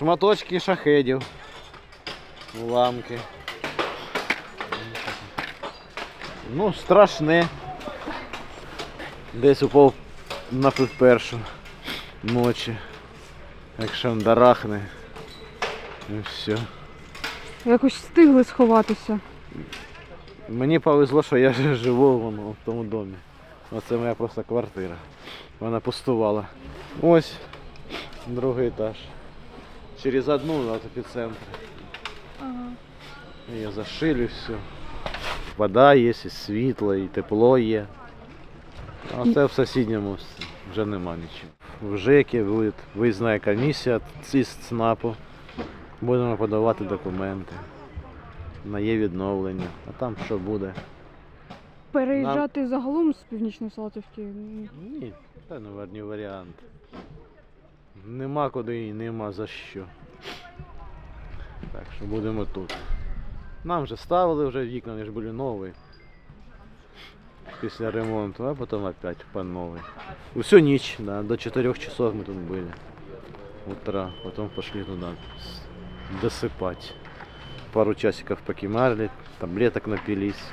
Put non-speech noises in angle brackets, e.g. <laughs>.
Шматочки шахедів. Уламки. Ну, страшне. Десь упав на першу ночі. Якщо дарахне. І все. Якось встигли сховатися. Мені повезло, що я <laughs> живу воно, в тому домі. Оце моя просто квартира. Вона пустувала. Ось другий етаж. Через одну от епіцентр. Ага. Її зашили все. Вода є, і світло, і тепло є. А це в сусідньому вже нема нічого. В ЖЕКі буде визнає комісія із ЦНАПу. Будемо подавати документи. На є відновлення. А там що буде? Переїжджати загалом з північної Салтівки. Ні, це не варіант. Нема куди і нема за що. Так що будемо тут. Нам вже ставили вже вікна, вони ж були нові. Після ремонту, а потім опять по новой. Всю ніч, да, до 4 часов мы тут были. Утра, потом пошли туда с- досыпать. Пару часиков покимарили, таблеток напились.